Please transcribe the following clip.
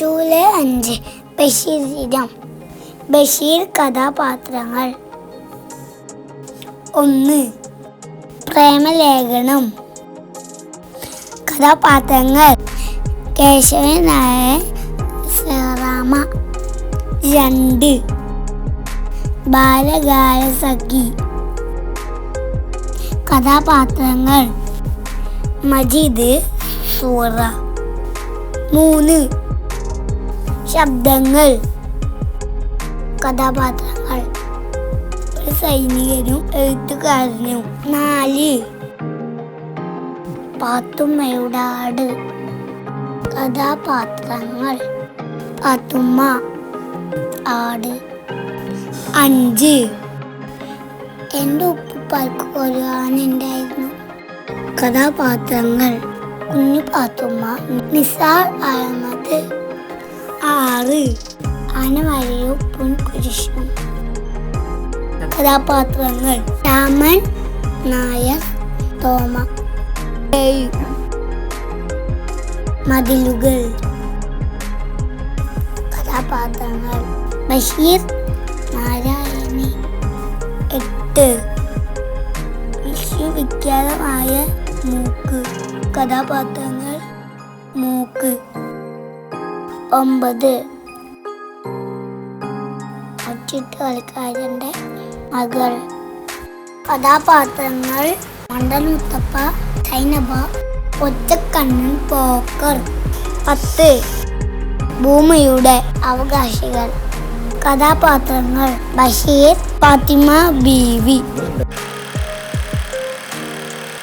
ടൂലെ അഞ്ച് ബഷീർ ബഷീരിനം ബഷീർ കഥാപാത്രങ്ങൾ. ഒന്ന് പ്രേമലേഖനം. കഥാപാത്രങ്ങൾ കേശവൻ നായർ സറാമ രണ്ട് ബാലകാലസഖി കഥാപാത്രങ്ങൾ മജീദ് സൂറ. മൂന്ന്. ശബ്ദങ്ങൾ. കഥാപാത്രങ്ങൾ. സൈനികനും എഴുത്തുകാരനും. നാല്. പാത്തുമ്മയുടെ ആട് കഥാപാത്രങ്ങൾ. പാത്തുമ്മ ആട്. അഞ്ച്. എന്റെ ഉപ്പുപ്പാൽക്ക് ഒരു ആനുണ്ടായിരുന്നു കഥാപാത്രങ്ങൾ. കുഞ്ഞു പാത്തുമ്മ നിസാർ അഹമ്മദ് ആറ്. ആനവരയും പൊൻകുരിശും കഥാപാത്രങ്ങൾ രാമൻ നായർ തോമ. മതിലുകൾ. കഥാപാത്രങ്ങൾ ബഷീർ നാരായണി. എട്ട്. വിശ്വവിഖ്യാതമായ മൂക്ക് കഥാപാത്രങ്ങൾ മൂക്ക്. ഒമ്പത്. അച്ചിട്ട് കളിക്കാരന്റെ മകൾ. കഥാപാത്രങ്ങൾ മണ്ടൻ മുത്തപ്പ സൈനബ ഒറ്റക്കണ്ണൻ പോക്കർ. പത്ത്. ഭൂമിയുടെ അവകാശികൾ. കഥാപാത്രങ്ങൾ ബഷീർ ഫാത്തിമ ബീവി.